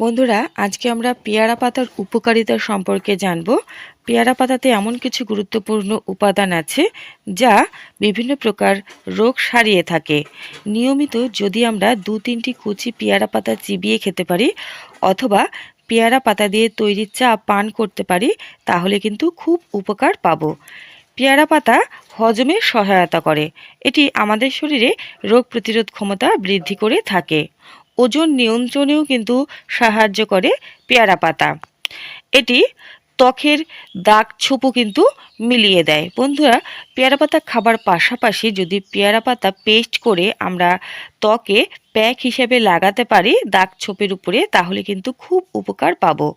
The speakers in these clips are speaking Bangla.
বন্ধুরা, আজকে আমরা পেয়ারা পাতার উপকারিতা সম্পর্কে জানব। পেয়ারা পাতাতে এমন কিছু গুরুত্বপূর্ণ উপাদান আছে যা বিভিন্ন প্রকার রোগ সারিয়ে থাকে। নিয়মিত যদি আমরা দু তিনটি কুচি পেয়ারা পাতা চিবিয়ে খেতে পারি অথবা পেয়ারা পাতা দিয়ে তৈরি চা পান করতে পারি, তাহলে কিন্তু খুব উপকার পাবো। পেয়ারা পাতা হজমে সহায়তা করে। এটি আমাদের শরীরে রোগ প্রতিরোধ ক্ষমতা বৃদ্ধি করে থাকে। ওজন নিয়ন্ত্রণেও কিন্তু সাহায্য করে পেয়ারা পাতা। এটি ত্বকের দাগ ছোপও কিন্তু মিলিয়ে দেয়। বন্ধুরা, পেয়ারা পাতা খাবার পাশাপাশি যদি পেয়ারা পাতা পেস্ট করে আমরা ত্বকে প্যাক হিসেবে লাগাতে পারি দাগ ছোপের উপরে, তাহলে কিন্তু খুব উপকার পাবো।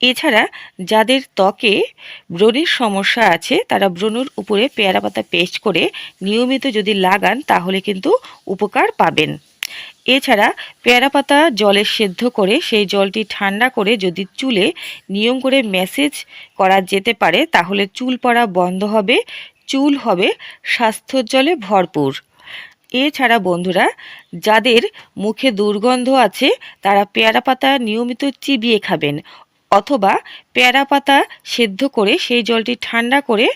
এছাড়া যাদের ত্বকে ব্রণের সমস্যা আছে, তারা ব্রণের উপরে পেয়ারা পাতা পেস্ট করে নিয়মিত যদি লাগান, তাহলে কিন্তু উপকার পাবেন। এছাড়া পেয়ারা পাতা জলে সেদ্ধ করে সেই জলটি ঠান্ডা করে যদি চুলে নিয়ম করে ম্যাসেজ করা যেতে পারে, তাহলে চুল পড়া বন্ধ হবে, চুল হবে স্বাস্থ্যর জলে ভরপুর। এছাড়া বন্ধুরা, যাদের মুখে দুর্গন্ধ আছে, তারা পেয়ারা পাতা নিয়মিত চিবিয়ে খাবেন অথবা পেয়ারা পাতা সেদ্ধ করে সেই জলটি ঠান্ডা করে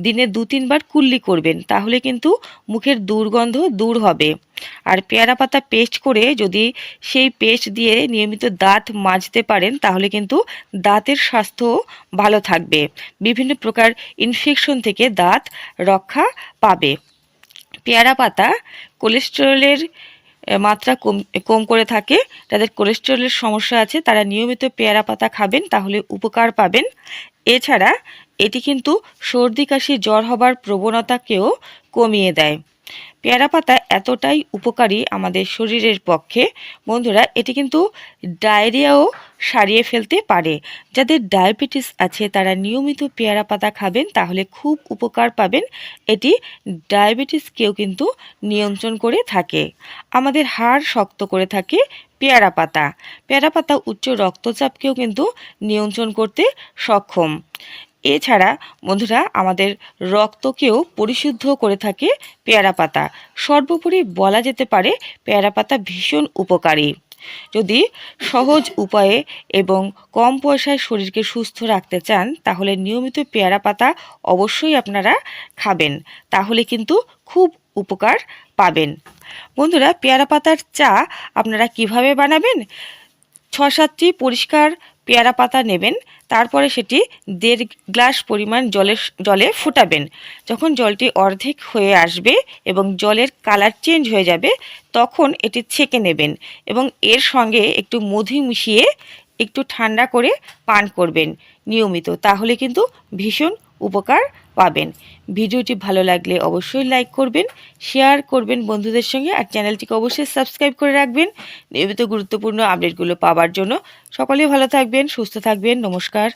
দিনে দু তিনবার কুল্লি করবেন, তাহলে কিন্তু মুখের দুর্গন্ধ দূর হবে। আর পেয়ারা পাতা পেস্ট করে যদি সেই পেস্ট দিয়ে নিয়মিত দাঁত মাজতে পারেন, তাহলে কিন্তু দাঁতের স্বাস্থ্য ভালো থাকবে। বিভিন্ন প্রকার ইনফেকশন থেকে দাঁত রক্ষা পাবে। পেয়ারা পাতা কোলেস্টেরলের মাত্রা কম কম করে থাকে যাদের কোলেস্টেরলের সমস্যা আছে, তারা নিয়মিত পেয়ারা পাতা খাবেন, তাহলে উপকার পাবেন। এছাড়া এটি কিন্তু সর্দি, কাশি, জ্বর হবার প্রবণতাকেও কমিয়ে দেয়। পেয়ারা পাতা এতটাই উপকারী আমাদের শরীরের পক্ষে। বন্ধুরা, এটি কিন্তু ডায়রিয়াও সারিয়ে ফেলতে পারে। যাদের ডায়াবেটিস আছে, তারা নিয়মিত পেয়ারা পাতা খাবেন, তাহলে খুব উপকার পাবেন। এটি ডায়াবেটিসকেও কিন্তু নিয়ন্ত্রণ করে থাকে। আমাদের হাড় শক্ত করে থাকে পেয়ারা পাতা। পেয়ারা পাতা উচ্চ রক্তচাপকেও কিন্তু নিয়ন্ত্রণ করতে সক্ষম। এছাড়া বন্ধুরা আমাদের রক্তকেও পরিশুদ্ধ করে থাকে পেয়ারা পাতা। সর্বোপরি বলা যেতে পারে পেয়ারা পাতা ভীষণ উপকারী। যদি সহজ উপায়ে এবং কম পয়সায় শরীরকে সুস্থ রাখতে চান, তাহলে নিয়মিত পেয়ারা পাতা অবশ্যই আপনারা খাবেন। তাহলে কিন্তু খুব উপকার পাবেন। বন্ধুরা, পেয়ারা পাতার চা আপনারা কীভাবে বানাবেন? ছ সাতটি পরিষ্কার পেয়ারা পাতা নেবেন, তারপরে সেটি দেড় গ্লাস পরিমাণ জলে জলে ফুটাবেন। যখন জলটি অর্ধেক হয়ে আসবে এবং জলের কালার চেঞ্জ হয়ে যাবে, তখন এটি ছেঁকে নেবেন এবং এর সঙ্গে একটু মধু মিশিয়ে একটু ঠান্ডা করে পান করবেন নিয়মিত। তাহলে কিন্তু ভীষণ উপকার পাবেন। ভিডিওটি ভালো লাগলে অবশ্যই লাইক করবেন শেয়ার করবেন বন্ধুদের সঙ্গে আর চ্যানেলটিকে অবশ্যই সাবস্ক্রাইব করে রাখবেন। নিয়মিত গুরুত্বপূর্ণ আপডেটগুলো পাওয়ার জন্য সকলেই ভালো থাকবেন, সুস্থ থাকবেন, নমস্কার।